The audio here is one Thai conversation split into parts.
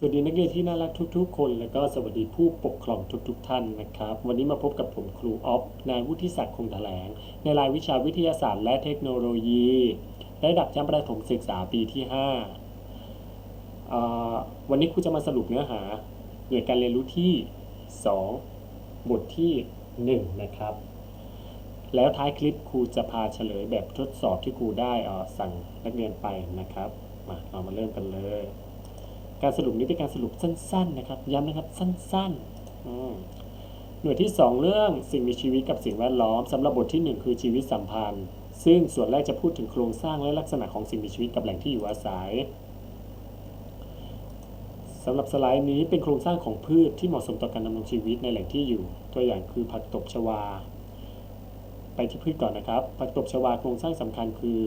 สวัสดีนักเรียนที่น่ารักทุกๆ คน และก็สวัสดีผู้ปกครองทุก ๆ ท่านนะครับ วันนี้มาพบกับผมครูออฟนายวุฒิศักดิ์คงแถลง ในรายวิชาวิทยาศาสตร์และเทคโนโลยี ระดับชั้นประถมศึกษาปีที่5อ่าวันนี้ครูจะมาสรุปเนื้อหาหน่วยการเรียนรู้ที่ 2 บทที่ 1 นะครับ แล้วท้ายคลิปครูจะพาเฉลยแบบทดสอบที่ครูได้สั่งนักเรียนไปนะครับมาเรามาเริ่มกันเลย การสรุปนี้เป็นการสรุปสั้นๆนะครับ ย้ำนะครับสั้นๆหน่วยที่ 2 เรื่องสิ่งมีชีวิตกับสิ่งแวดล้อมสำหรับบทที่ 1 คือชีวิตสัมพันธ์ ซึ่งส่วนแรกจะพูดถึงโครงสร้างและลักษณะของสิ่งมีชีวิตกับแหล่งที่อยู่อาศัยสำหรับสไลด์นี้เป็นโครงสร้างของพืชที่เหมาะสมต่อการดำรงชีวิตในแหล่งที่อยู่ ตัวอย่างคือผักตบชวา ไปที่พืชก่อนนะครับ ผักตบชวาโครงสร้างสำคัญคือ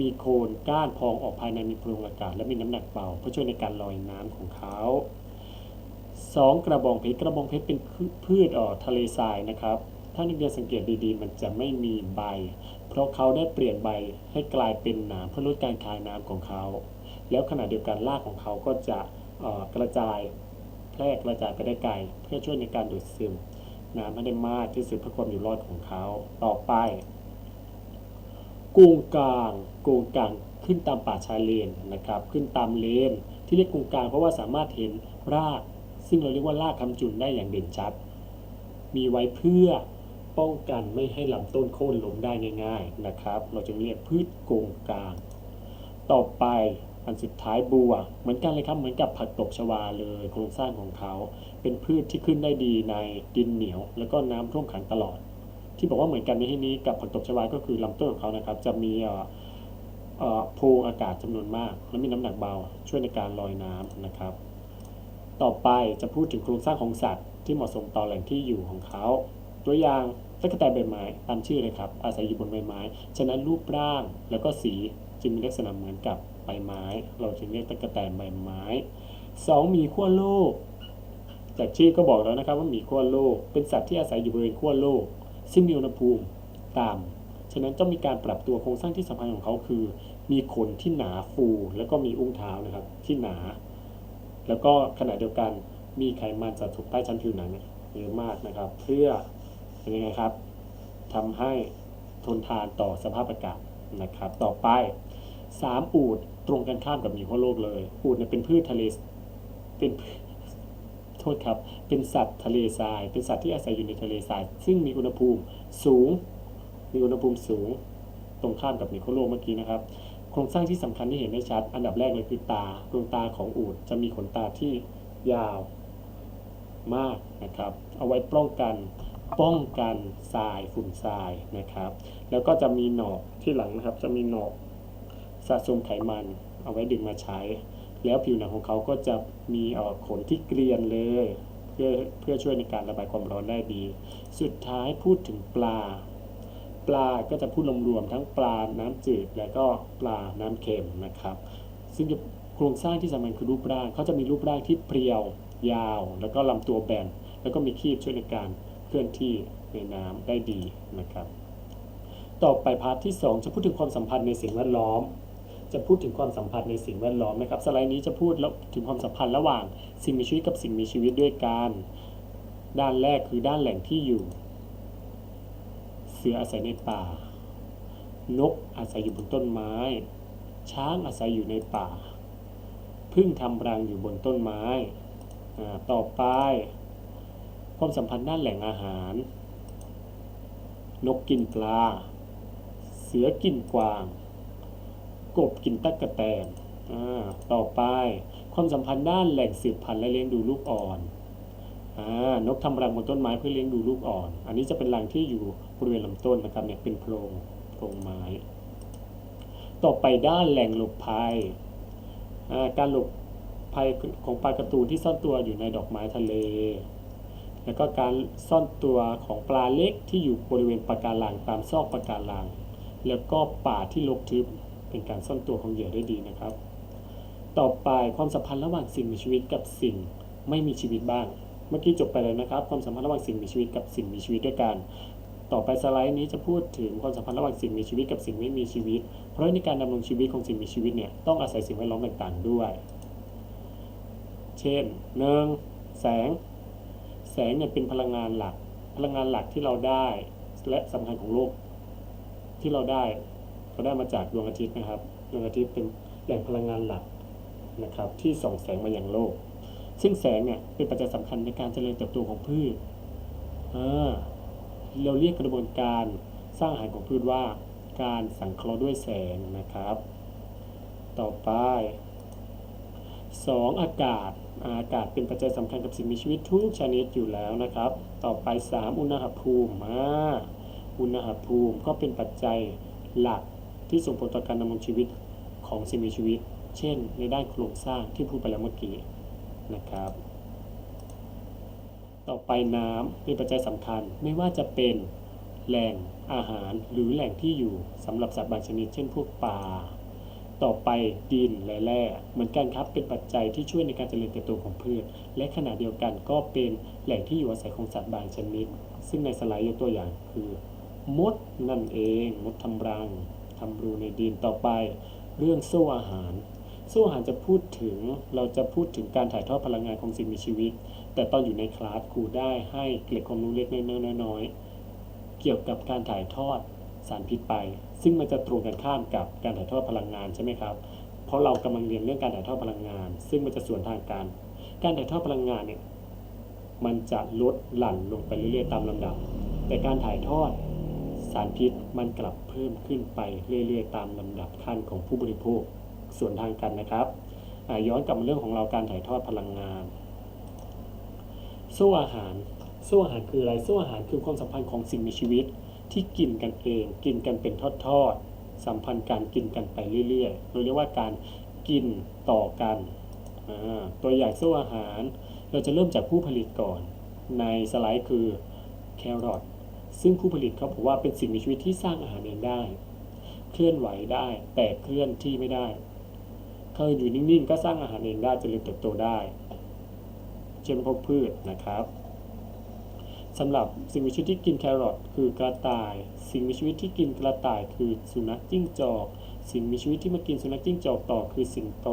มีโคนก้านพองออกภายในมีโพรงอากาศและมีน้ำหนักเบาเพื่อช่วยในการลอยน้ำของเขา 2. กระบองเพชรกระบองเพชรเป็นพืชเอ่อทะเลทรายนะครับ ถ้านักเรียนสังเกตดีๆ มันจะไม่มีใบ เพราะเขาได้เปลี่ยนใบให้กลายเป็นหนามเพื่อลดการคายน้ำของเขา แล้วขณะเดียวกันรากของเขาก็จะกระจายแพร่กระจายไปได้ไกล เพื่อช่วยในการดูดซึม น้ำให้ได้มากที่สุดเพื่อความอยู่รอดของเขา ต่อไป กงกลางกูงกลางขึ้นตามป่าชายเลนนะครับ ขึ้นตามเลน ที่เรียกกงกลางเพราะว่าสามารถเห็นราก ซึ่งเราเรียกว่ารากคำจุนได้อย่างเด่นชัด มีไว้เพื่อป้องกันไม่ให้ลำต้นโค่นล้มได้ง่าย ๆนะครับ เราจึงเรียกพืชโกงกลาง ต่อไปอันสุดท้ายบัว เหมือนกันเลยครับเหมือนกับผักตบชวาเลยโครงสร้างของเขา เป็นพืชที่ขึ้นได้ดีในดินเหนียว แล้วก็น้ำท่วมขังตลอด ที่บอกว่าเหมือนกันในที่นี้กับผักตบชวาก็คือลำต้นของเขานะครับ จะมีโพรงอากาศจำนวนมาก และมีน้ำหนักเบา ช่วยในการลอยน้ำนะครับ ต่อไปจะพูดถึงโครงสร้างของสัตว์ ที่เหมาะสมต่อแหล่งที่อยู่ของเขา ตัวอย่างตั๊กแตนใบไม้ตามชื่อเลยครับ อาศัยอยู่บนใบไม้ ฉะนั้นรูปร่างแล้วก็สีจึงมีลักษณะเหมือนกับใบไม้ เราจึงเรียกตั๊กแตนใบไม้สองมีขั้วโลกจากชื่อก็บอกแล้วนะครับว่ามีขั้วโลก เป็นสัตว์ที่อาศัยอยู่บริเวณขั้วโลก ซึ่งมีอุณหภูมิต่ำฉะนั้นต้องมีการปรับตัวโครงสร้างที่สำคัญของเขาคือ มีขนที่หนาฟู แล้วก็มีอุ้งเท้านะครับที่หนา แล้วก็ขณะเดียวกันมีไขมันสะสมใต้ชั้นผิวหนังเยอะมากนะครับ เพื่อเป็นยังไงครับทำให้ทนทานต่อสภาพอากาศนะครับ ต่อไป 3 อูดตรงกันข้ามกับหมีขั้วโลกเลย อูดเนี่ยเป็นพืชทะเลเป็น ทษครับ เป็นสัตว์ทะเลทราย เป็นสัตว์ที่อาศัยอยู่ในทะเลทราย ซึ่งมีอุณหภูมิสูง มีอุณหภูมิสูง ตรงข้ามกับหมีขั้วโลกเมื่อกี้นะครับ โครงสร้างที่สำคัญที่เห็นได้ชัด อันดับแรกเลยคือตา ดวงตาของอูฐจะมีขนตาที่ยาวมากนะครับ เอาไว้ป้องกัน ป้องกันทรายฝุ่นทรายนะครับ แล้วก็จะมีหนอกที่หลังนะครับ จะมีหนอกสะสมไขมัน เอาไว้ดึงมาใช้ แล้วผิวหนังของเขาก็จะมีออขนที่เกรียนเลย เพื่อเพื่อช่วยในการระบายความร้อนได้ดี สุดท้ายพูดถึงปลา ปลาก็จะพูดรวมๆทั้งปลาน้ำจืดและก็ปลาน้ำเค็มนะครับ ซึ่งโครงสร้างที่สำคัญคือรูปร่างเขาจะมีรูปร่างที่เพรียวยาว แล้วก็ลำตัวแบนแล้วก็มีคีบช่วยในการเคลื่อนที่ในน้ำได้ดีนะครับ ต่อไปพาร์ทที่ 2 จะพูดถึงความสัมพันธ์ในสิ่งแวดล้อม จะพูดถึงความสัมพันธ์ในสิ่งแวดล้อมนะครับ สไลด์นี้จะพูดแล้วถึงความสัมพันธ์ระหว่างสิ่งมีชีวิตกับสิ่งมีชีวิตด้วยกัน ด้านแรกคือด้านแหล่งที่อยู่ เสืออาศัยในป่า นกอาศัยอยู่บนต้นไม้ ช้างอาศัยอยู่ในป่า พึ่งทำรังอยู่บนต้นไม้ ต่อไป ความสัมพันธ์ด้านแหล่งอาหาร นกกินปลา เสือกินกวาง กบกินตั๊กแตนอ่ต่อไป ความสัมพันธ์ด้านแหล่งสืบพันธุ์และเลี้ยงดูลูกอ่อนอนกทำรังบนต้นไม้เพื่อเลี้ยงดูลูกอ่อน อันนี้จะเป็นรังที่อยู่บริเวณลำต้นนะครับเนี่ยเป็นโพรงโพรงไม้ ต่อไปด้านแหล่งหลบภัย การหลบภัยของปลากระตูนที่ซ่อนตัวอยู่ในดอกไม้ทะเล แล้วก็การซ่อนตัวของปลาเล็กที่อยู่บริเวณปะการังตามซอกปะการัง แล้วก็ป่าที่รกทึบ เป็นการซ่อนตัวของเหยื่อได้ดีนะครับ ต่อไปความสัมพันธ์ระหว่างสิ่งมีชีวิตกับสิ่งไม่มีชีวิตบ้าง เมื่อกี้จบไปเลยนะครับ ความสัมพันธ์ระหว่างสิ่งมีชีวิตกับสิ่งมีชีวิตด้วยกัน ต่อไปสไลด์นี้จะพูดถึงความสัมพันธ์ระหว่างสิ่งมีชีวิตกับสิ่งไม่มีชีวิต เพราะในการดำรงชีวิตของสิ่งมีชีวิตเนี่ยต้องอาศัยสิ่งแวดล้อมต่างๆ ด้วย เช่นหนึ่งแสง แสงเนี่ยเป็นพลังงานหลัก พลังงานหลักที่เราได้และสำคัญของโลกที่เราได้ เราได้มาจากดวงอาทิตย์นะครับ ดวงอาทิตย์เป็นแหล่งพลังงานหลักนะครับที่ส่องแสงมาอยังโลก ซึ่งแสงเนี่ยเป็นปัจจัยสำคัญในการเจริญเติบโตของพืชเราเรียกกระบวนการสร้างอาหารของพืชว่าการสังเคราะห์ด้วยแสงนะครับ ต่อไป 2. อากาศอากาศเป็นปัจจัยสำคัญกับสิ่งมีชีวิตทุกชนิดอยู่แล้วนะครับ ต่อไป 3. อุณหภูมิอุณหภูมิก็เป็นปัจจัยหลัก ที่ส่งผลต่อการดำรงชีวิตของสิ่งมีชีวิต เช่น ในด้านโครงสร้างที่พูดไปแล้วเมื่อกี้นะครับ ต่อไปน้ำเป็นปัจจัยสำคัญไม่ว่าจะเป็นแหล่งอาหารหรือแหล่งที่อยู่สำหรับสัตว์บางชนิด เช่นพวกปลาต่อไปดินและแร่เหมือนกันครับเป็นปัจจัยที่ช่วยในการเจริญเติบโตของพืช และขณะเดียวกันก็เป็นแหล่งที่อยู่อาศัยของสัตว์บางชนิด ซึ่งในสไลด์ยกตัวอย่างคือ มดนั่นเอง มดทำรัง ทำรูในดินต่อไป เรื่องโซ่อาหารโซ่อาหารจะพูดถึงเราจะพูดถึงการถ่ายทอดพลังงานของสิ่งมีชีวิต แต่ตอนอยู่ในคลาสครูได้ให้เกร็ดความรู้เล็กน้อยๆเกี่ยวกับการถ่ายทอดสารพิษไป ซึ่งมันจะตรงกันข้ามกับการถ่ายทอดพลังงานใช่ไหมครับ เพราะเรากำลังเรียนเรื่องการถ่ายทอดพลังงาน ซึ่งมันจะส่วนทางกัน การถ่ายทอดพลังงานเนี่ยมันจะลดหลั่นลงไปเรื่อยๆตามลำดับ แต่การถ่ายทอด สารพิษมันกลับเพิ่มขึ้นไปเรื่อยๆ ตามลำดับขั้นของผู้บริโภคส่วนทางกันนะครับย้อนกลับมาเรื่องของเราการถ่ายทอดพลังงานโซ่อาหารโซ่อาหารคืออะไรโซ่อาหารคือความสัมพันธ์ของสิ่งมีชีวิต ที่กินกันเอง กินกันเป็นทอดๆสัมพันธ์การกินกันไปเรื่อยๆเราเรียกว่าการกินต่อกันตัวอย่างโซ่อาหาร เราจะเริ่มจากผู้ผลิตก่อน ในสไลด์คือแครอท ซึ่งผู้ผลิตเขาบอกว่าเป็นสิ่งมีชีวิตที่สร้างอาหารเองได้ เคลื่อนไหวได้ แต่เคลื่อนที่ไม่ได้เคยอยู่นิ่งๆ ก็สร้างอาหารเองได้เจริญเติบโตได้ เช่นพวกพืชนะครับสำหรับสิ่งมีชีวิตที่กินแครอทคือกระต่าย สิ่งมีชีวิตที่กินกระต่ายคือสุนัขจิ้งจอก สิ่งมีชีวิตที่มากินสุนัขจิ้งจอกต่อคือสิงโต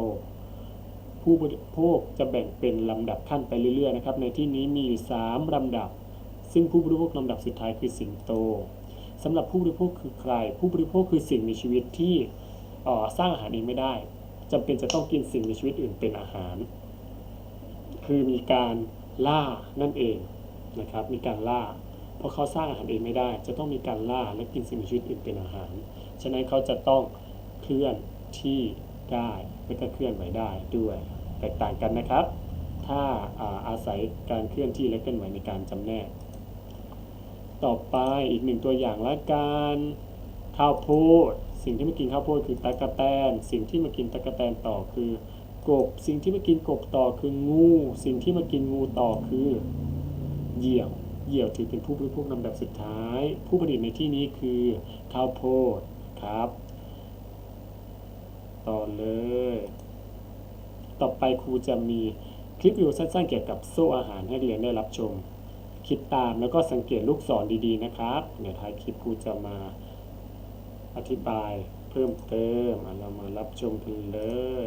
ผู้บริโภคจะแบ่งเป็นลำดับขั้นไปเรื่อยๆนะครับ ในที่นี้มีอยู่ 3ลำดับ ซึ่งผู้บริโภคลำดับสุดท้ายคือสิงโตสำหรับผู้บริโภคคือใคร ผู้บริโภคคือสิ่งมีชีวิตที่สร้างอาหารเองไม่ได้จำเป็นจะต้องกินสิ่งมีชีวิตอื่นเป็นอาหาร คือมีการล่านั่นเองนะครับ มีการล่า เพราะเขาสร้างอาหารเองไม่ได้ จะต้องมีการล่าและกินสิ่งมีชีวิตอื่นเป็นอาหาร ฉะนั้นเขาจะต้องเคลื่อนที่ได้และก็เคลื่อนไหวได้ด้วย แตกต่างกันนะครับ ถ้าอาอาศัยการเคลื่อนที่และเคลื่อนไหวในการจำแนก ต่อไปอีกหนึ่งตัวอย่างละกันข้าวโพดสิ่งที่มากินข้าวโพดคือตะกะแตน สิ่งที่มากินตะกะแตนต่อคือกบ สิ่งที่มากินกบต่อคืองู สิ่งที่มากินงูต่อคือเหยี่ยวเหยี่ยวถือเป็นผู้บริโภคลำดับสุดท้าย ผู้ผลิตในที่นี้คือข้าวโพดครับ ต่อเลย ต่อไปครูจะมีคลิปวิดีโอสั้นๆเกี่ยวกับโซ่อาหารให้เรียนได้รับชม คิดตามแล้วก็สังเกตลูกศรดีๆนะครับเดี๋ยวท้ายคลิปครูจะมาอธิบายเพิ่มเติมอะเรามารับชมกันเลย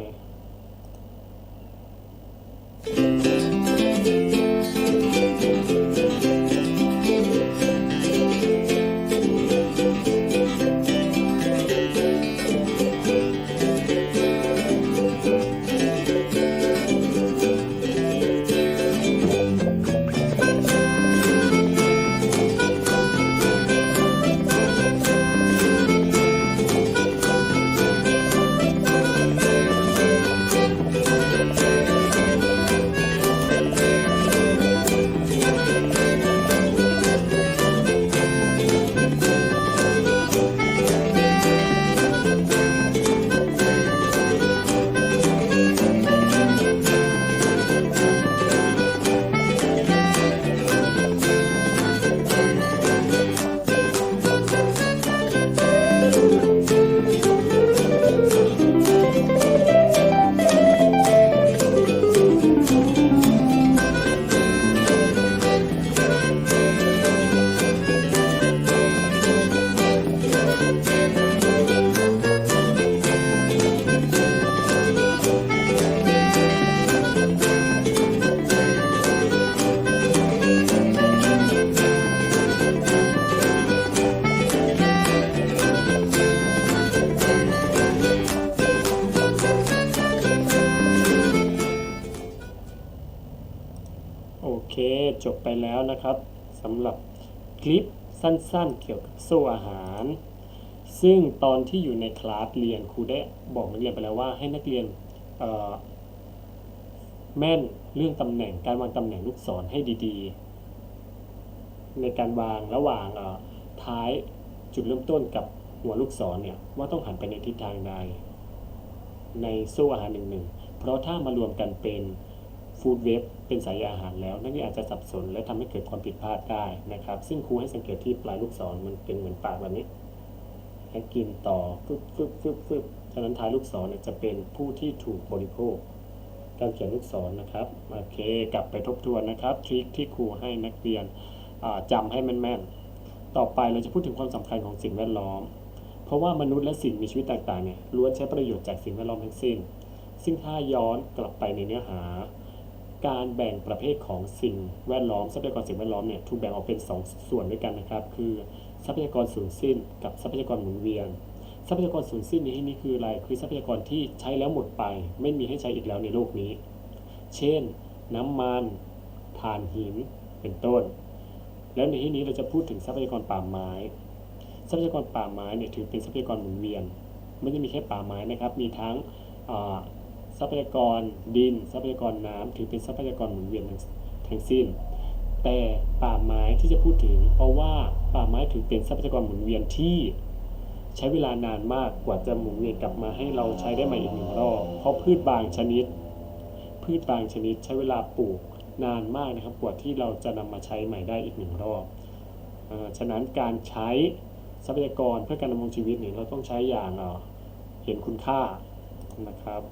บไปแล้วนะครับสำหรับคลิปสั้นๆ เกี่ยวกับโซ่อาหาร ซึ่งตอนที่อยู่ในคลาสเรียนครูได้บอกนักเรียนไปแล้วว่าให้นักเรียนแม่นเรื่องตำแหน่งการวางตำแหน่งลูกศรให้ดีๆ ในการวางระหว่างท้ายจุดเริ่มต้นกับหัวลูกศรเนี่ยว่าต้องหันไปในทิศทางใดในโซ่อาหารหนึ่งหนึ่งเพราะถ้ามารวมกันเป็น ฟู้ดเว็บเป็นสายอาหารแล้ว นักเรียนอาจจะสับสน และทำให้เกิดความผิดพลาดได้นะครับ ซึ่งครูให้สังเกตที่ปลายลูกศรมันเป็นเหมือนปากแบบนี้ให้กินต่อฟึบฟึบฟึบฟึบฉะนั้นท้ายลูกศรจะเป็นผู้ที่ถูกบริโภคการเขียนลูกศรนะครับโอเค กลับไปทบทวนนะครับทริคที่ครูให้นักเรียนอ่าจำให้แม่นๆ ต่อไปเราจะพูดถึงความสำคัญของสิ่งแวดล้อม เพราะว่ามนุษย์และสิ่งมีชีวิตต่างๆเนี่ยล้วนใช้ประโยชน์จากสิ่งแวดล้อมทั้งสิ้น ซึ่งถ้าย้อนกลับไปในเนื้อหา การแบ่งประเภทของสิ่งแวดล้อมทรัพยากรสิ่งแวดล้อมเนี่ยถูกแบ่งออกเป็น2ส่วนด้วยกันนะครับ คือทรัพยากรสูญสิ้น กับทรัพยากรหมุนเวียน ทรัพยากรสูญสิ้นในที่นี้คืออะไรคือทรัพยากรที่ใช้แล้วหมดไป ไม่มีให้ใช้อีกแล้วในโลกนี้ เช่น น้ำมันถ่านหินเป็นต้น แล้วในที่นี้เราจะพูดถึงทรัพยากรป่าไม้ ทรัพยากรป่าไม้เนี่ยถือเป็นทรัพยากรหมุนเวียน ไม่ได้มีแค่ป่าไม้นะครับ มีทั้ง ทรัพยากรดิน ทรัพยากรน้ำถือเป็นทรัพยากรหมุนเวียนทั้งทั้งสิ้น แต่ป่าไม้ที่จะพูดถึง เพราะว่าป่าไม้ถือเป็นทรัพยากรหมุนเวียนที่ใช้เวลานานมากกว่าจะหมุนเวียนกลับมาให้เราใช้ได้ใหม่อีกหนึ่งรอบเพราะพืชบางชนิด พืชบางชนิดใช้เวลาปลูกนานมากนะครับกว่าที่เราจะนำมาใช้ใหม่ได้อีกหนึ่งรอบอฉะนั้นการใช้ทรัพยากรเพื่อการดำรงชีวิตเนี่ยเราต้องใช้อย่างเอ่อเห็นคุณค่านะครับ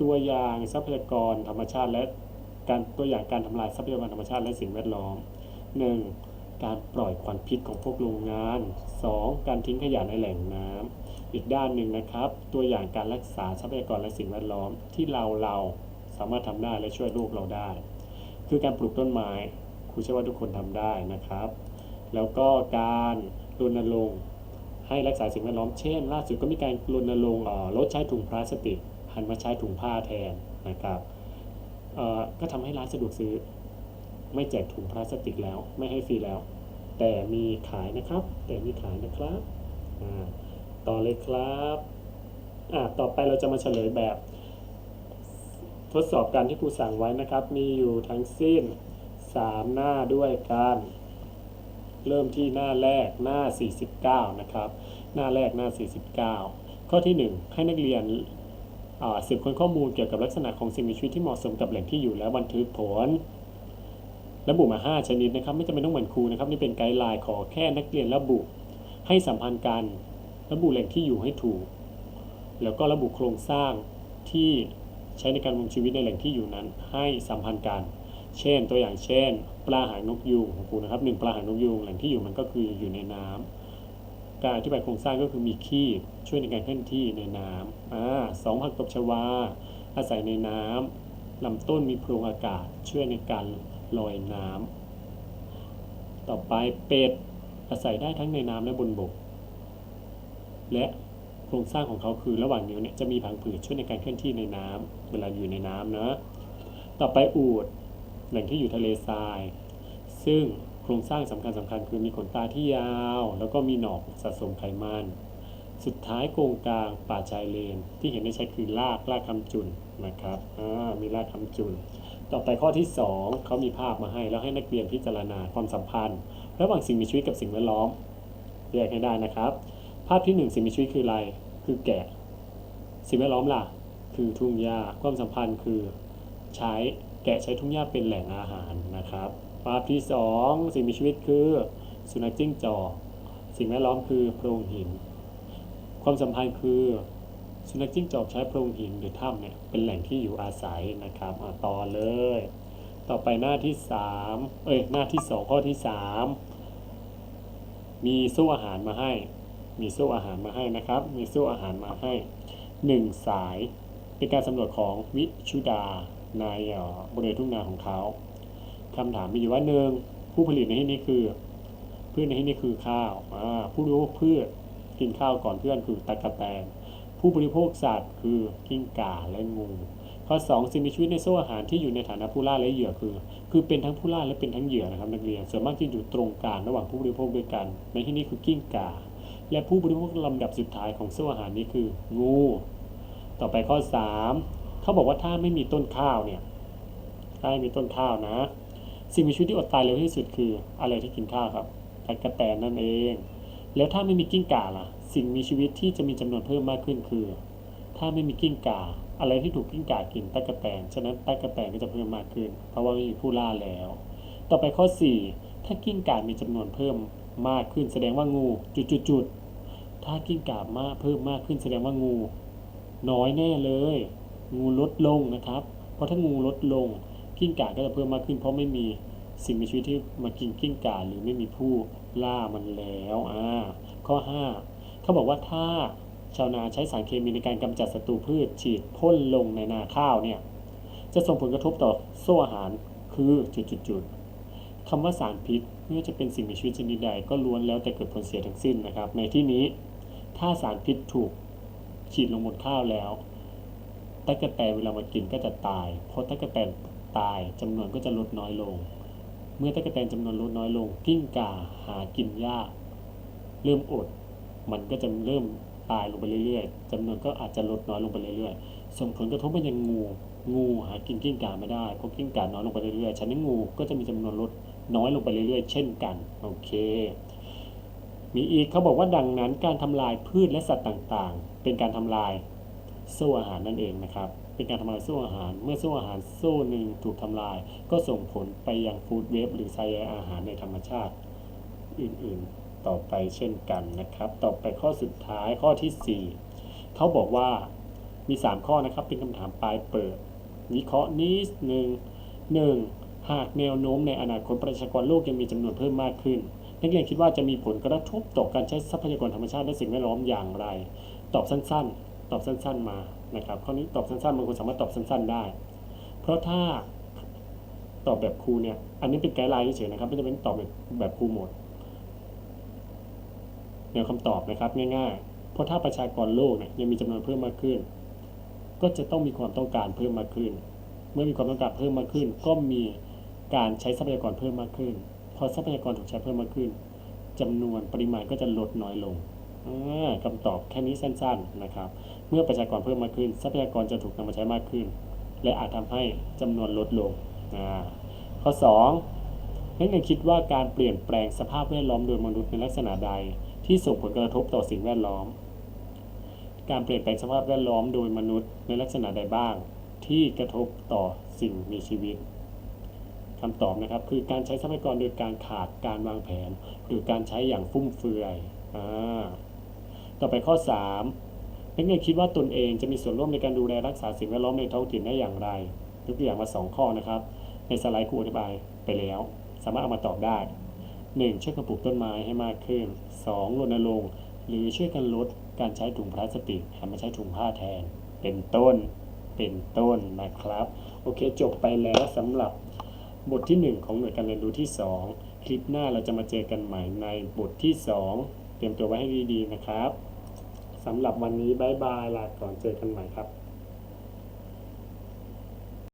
ตัวอย่างทรัพยากรธรรมชาติ และการตัวอย่างการทำลายทรัพยากรธรรมชาติและสิ่งแวดล้อม 1. การปล่อยควันพิษของพวกโรงงาน 2. การทิ้งขยะในแหล่งน้ำอีกด้านหนึ่งนะครับ ตัวอย่างการรักษาทรัพยากรและสิ่งแวดล้อมที่เราเราสามารถทำได้และช่วยโลกเราได้ คือการปลูกต้นไม้ครูเชื่อว่าทุกคนทำได้นะครับ แล้วก็การรณรงค์ให้รักษาสิ่งแวดล้อม เช่น ล่าสุดก็มีการรณรงค์ลดใช้ถุงพลาสติก หันมาใช้ถุงผ้าแทนนะครับก็ทำให้ร้านสะดวกซื้อ ไม่แจกถุงพลาสติกแล้ว ไม่ให้ฟรีแล้ว แต่มีขายนะครับ แต่มีขายนะครับต่อเลยครับต่อไปเราจะมาเฉลยแบบ ทดสอบการที่ครูสั่งไว้นะครับ มีอยู่ทั้งสิ้น 3 หน้าด้วยกันเริ่มที่หน้าแรกหน้า 49 นะครับ หน้าแรกหน้า 49 ข้อที่ 1 ให้นักเรียน สืบค้นข้อมูลเกี่ยวกับลักษณะของสิ่งมีชีวิตที่เหมาะสมกับแหล่งที่อยู่และบันทึกผล ระบุมา 5 ชนิดนะครับ ไม่จำเป็นต้องเหมือนครูนะครับนี่เป็นไกด์ไลน์ขอแค่นักเรียนระบุ ให้สัมพันธ์กันระบุแหล่งที่อยู่ให้ถูก แล้วก็ระบุโครงสร้างที่ใช้ในการดำรงชีวิตในแหล่งที่อยู่นั้น ให้สัมพันธ์กันเช่น ตัวอย่างเช่น ปลาหางนกยูงของครูนะครับหนึ่งปลาหางนกยูงแหล่งที่อยู่มันก็คืออยู่ในน้ำ การอธิบายโครงสร้างก็คือมีขี้ช่วยในการเคลื่อนที่ในน้ำอ่าสองผักตบชวา อาศัยในน้ำลำต้นมีโพรงอากาศช่วยในการลอยน้ำต่อไปเป็ดอาศัยได้ทั้งในน้ำและบนบก และโครงสร้างของเขาคือระหว่างนิ้วเนี่ยจะมีผังผืดช่วยในการเคลื่อนที่ในน้ำเวลาอยู่ในน้ำเนาะต่อไปอูฐแหล่งที่อยู่ทะเลทราย ซึ่ง ครงสร้างสำคัญสำคัญคือมีขนตาที่ยาว แล้วก็มีหนอกสะสมไขมัน สุดท้ายโกงกลางป่าชายเลน ที่เห็นได้ชัดคือรากรากคำจุนนะครับอ่ามีรากคำจุน ต่อไปข้อที่ 2 เขามีภาพมาให้ แล้วให้นักเรียนพิจารณาความสัมพันธ์ ระหว่างสิ่งมีชีวิตกับสิ่งแวดล้อมแยกให้ได้นะครับ ภาพที่หนึ่งสิ่งมีชีวิตคืออะไร คือแกะ สิ่งแวดล้อมล่ะ คือทุ่งหญ้าความสัมพันธ์คือใช้แกะใช้ทุ่งหญ้าเป็นแหล่งอาหารนะครับ ภาพที่สองสิ่งมีชีวิตคือสุนัขจิ้งจอกสิ่งแวดล้อมคือโพรงหิน ความสัมพันธ์คือสุนัขจิ้งจอกใช้โพรงหินหรือถ้ำเนี่ยเป็นแหล่งที่อยู่อาศัยนะครับต่อเลย ต่อไปหน้าที่สามเอ้ยหน้าที่สองข้อที่สามมีสู้อาหารมาให้ มีสู้อาหารมาให้นะครับ มีสู้อาหารมาให้หนึ่งสายเป็นการสำรวจของวิชุดาในบริเวณทุ่งนาของเขา คำถามมีอยู่ว่าหนึ่งผู้ผลิตในที่นี้คือพืชในที่นี้คือข้าวผู้ริโภคพืชกินข้าวก่อนเพื่อนคือตะกะแตนผู้บริโภคสัตว์คือกิ้งก่าและงูข้อ 2 สิ่งมีชีวิตในโซ่อาหารที่อยู่ในฐานะผู้ล่าและเหยื่อคือ คือเป็นทั้งผู้ล่าและเป็นทั้งเหยื่อนะครับนักเรียนส่วนมากที่อยู่ตรงกลางระหว่างผู้บริโภคด้วยกัน ในที่นี้คือกิ้งก่า และผู้บริโภคลำดับสุดท้ายของโซ่อาหารนี้คืองู ต่อไปข้อ 3 เขาบอกว่าถ้าไม่มีต้นข้าวเนี่ยถ้าไม่มีต้นข้าวนะ สิ่งมีชีวิตที่อดตายเร็วที่สุดคืออะไรที่กินข้าวครับตะกะแตนนั่นเอง แล้วถ้าไม่มีกิ้งก่าล่ะ สิ่งมีชีวิตที่จะมีจำนวนเพิ่มมากขึ้นคือ ถ้าไม่มีกิ้งก่า อะไรที่ถูกกิ้งก่ากินตะกะแตน ฉะนั้นตะกะแตนก็จะเพิ่มมากขึ้น เพราะว่าไม่มีผู้ล่าแล้ว ต่อไปข้อ 4 ถ้ากิ้งก่ามีจำนวนเพิ่มมากขึ้น แสดงว่างูจุดๆๆถ้ากิ้งก่ามากเพิ่มมากขึ้น แสดงว่างู น้อยแน่เลย งูลดลงนะครับ เพราะถ้างูลดลง กิ้งก่าก็จะเพิ่มมากขึ้น เพราะไม่มีสิ่งมีชีวิตที่มากินกิ้งก่าหรือไม่มีผู้ล่ามันแล้วอ่าข้อ 5 เขาบอกว่าถ้าชาวนาใช้สารเคมีในการกำจัดศัตรูพืชฉีดพ่นลงในนาข้าวเนี่ยจะส่งผลกระทบต่อโซ่อาหารคือจุดๆๆคำว่าสารพิษไม่ว่าจะเป็นสิ่งมีชีวิตชนิดใดก็ล้วนแล้วแต่เกิดผลเสียทั้งสิ้นนะครับ ในที่นี้ถ้าสารพิษถูกฉีดลงบนข้าวแล้วตะกะแตนเวลามากินก็จะตาย เพราะตะกะแตน ตายจำนวนก็จะลดน้อยลง เมื่อตะกะแตนจำนวนลดน้อยลง กิ้งก่าหากินยาก เริ่มอด มันก็จะเริ่มตายลงไปเรื่อยๆจำนวนก็อาจจะลดน้อยลงไปเรื่อยๆ ส่งผลกระทบไปยังงู งูหากินกิ้งก่าไม่ได้เพราะกิ้งก่าน้อยลงไปเรื่อยๆ ฉะนั้นงูก็จะมีจำนวนลดน้อยลงไปเรื่อยๆ เช่นกัน โอเค มีอีกเขาบอกว่าดังนั้นการทำลายพืชและสัตว์ต่างๆ เป็นการทำลายโซ่อาหารนั่นเองนะครับ เป็นการทำลายโซ่อาหาร เมื่อโซ่อาหารโซ่หนึ่งถูกทำลาย ก็ส่งผลไปยังฟู้ดเวฟหรือทรายใยอาหารในธรรมชาติอื่นๆ ต่อไปเช่นกันนะครับ ต่อไปข้อสุดท้ายข้อที่ 4 เขาบอกว่ามี 3 ข้อนะครับ เป็นคำถามปลายเปิด วิเคราะห์นิดหนึ่งหนึ่งหากแนวโน้มในอนาคตประชากรโลกยังมีจำนวนเพิ่มมากขึ้น นักเรียนคิดว่าจะมีผลกระทบต่อการใช้ทรัพยากรธรรมชาติและสิ่งแวดล้อมอย่างไร ตอบสั้นๆ ตอบสั้น ๆมา นะครับข้อนี้ตอบสั้นๆบางคนสามารถตอบสั้นๆได้ เพราะถ้าตอบแบบครูเนี่ย อันนี้เป็นไกด์ไลน์เฉยๆนะครับไม่จำเป็นตอบแบบแบบครูหมดแนวคำตอบนะครับง่ายๆ เพราะถ้าประชากรโลกเนี่ยยังมีจำนวนเพิ่มมากขึ้น ก็จะต้องมีความต้องการเพิ่มมากขึ้น เมื่อมีความต้องการเพิ่มมากขึ้น ก็มีการใช้ทรัพยากรเพิ่มมากขึ้น พอทรัพยากรถูกใช้เพิ่มมากขึ้นจำนวนปริมาณก็จะลดน้อยลง คำตอบแค่นี้สั้นๆนะครับ เมื่อประชากรเพิ่มมากขึ้น ทรัพยากรจะถูกนำมาใช้มากขึ้น และอาจทำให้จำนวนลดลงข้อ2นักเรียนคิดว่าการเปลี่ยนแปลงสภาพแวดล้อมโดยมนุษย์ในลักษณะใดที่ส่งผลกระทบต่อสิ่งแวดล้อม การเปลี่ยนแปลงสภาพแวดล้อมโดยมนุษย์ในลักษณะใดบ้าง ที่กระทบต่อสิ่งมีชีวิตคำตอบนะครับคือการใช้ทรัพยากรโดยการขาดการวางแผน หรือการใช้อย่างฟุ่มเฟือยอ่า ต่อไปข้อ 3 นักเรียนคิดว่าตนเองจะมีส่วนร่วมในการดูแลรักษาสิ่งแวดล้อมในท้องถิ่นได้อย่างไรยกตัวอย่างมา 2 ข้อนะครับ ในสไลด์ครูอธิบายไปแล้ว สามารถเอามาตอบได้ 1. ช่วยกันปลูกต้นไม้ให้มากขึ้น 2. รณรงค์หรือช่วยกันลดการใช้ถุงพลาสติกหันมาใช้ถุงผ้าแทน เป็นต้น เป็นต้นนะครับ โอเคจบไปแล้วสำหรับบทที่ 1 ของหน่วยการเรียนรู้ที่ 2 คลิปหน้าเราจะมาเจอกันใหม่ในบทที่ 2 เตรียมตัวไว้ให้ดีๆนะครับ สำหรับวันนี้บายบายลาก่อนเจอกันใหม่ครับ